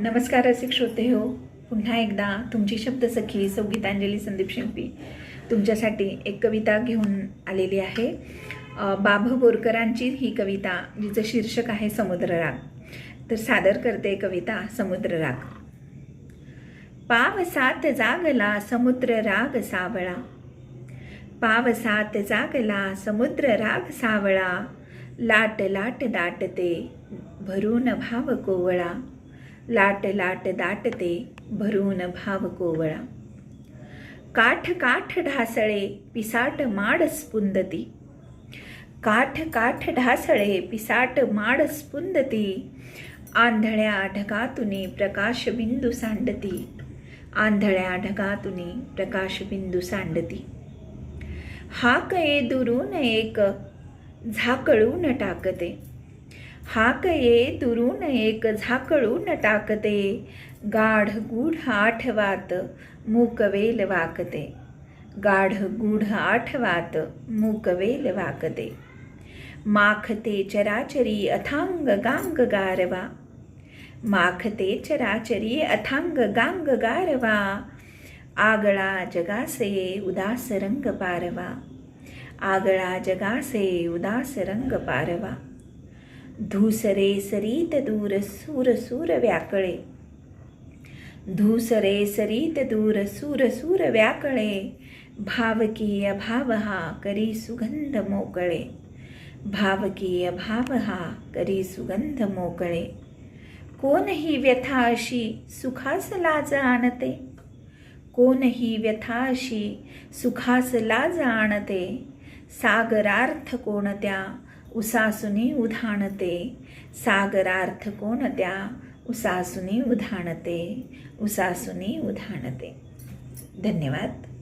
नमस्कार रसिक श्रोते हो. पुन्हा एकदा तुमची शब्दसखी संगीतांजली संदीप शिंपी तुमच्यासाठी एक कविता घेऊन आलेली आहे. बाभ बोरकरांची ही कविता जिचं शीर्षक आहे समुद्रराग तर सादर करते कविता समुद्रराग पावसात जागला समुद्र राग सावळा. पावसात जागला समुद्र राग सावळा. लाट लाट दाटते भरून भाव कोवळा. लाट लाट दाटते भरून भाव कोवळा. काठ काठ ढासळे पिसाट माड स्पुंदती. काठ काठ ढासळे पिसाट माड स्पुंदती. आंधळ्या ढगातुनी प्रकाशबिंदू सांडती. आंधळ्या ढगातुनी प्रकाशबिंदू सांडती. हाक ए दुरून एक झाकळून टाकते. हाक ये दुरून एक झाकळून टाकते गाढ गूढ आठवात मूकवेल वाकते गाढ गूढ आठवात मूकवेल वाकते माखते चराचरी अथांग गांग गारवा माखते चराचरी अथांग गांग गारवा आगळा जगासे उदास रंग पारवा आगळा जगासे उदास रंग पारवा धूसरे सरीत दूर सूर सूर व्याकळे. धूसरे सरीत दूर सूर सूर व्याकळे. भावकीय भाव हा करी सुगंध मोकळे. भावकीय भाव हा करी सुगंध मोकळे. कोणही व्यथा अशी सुखास लाज आणते? कोणही व्यथा अशी सुखास लाज आणते? सागरार्थ कोणत्या उसासुनी उधाणते सागरार्थ कोणत्या उसासुनी उधाणते उसासुनी उधाणते. धन्यवाद.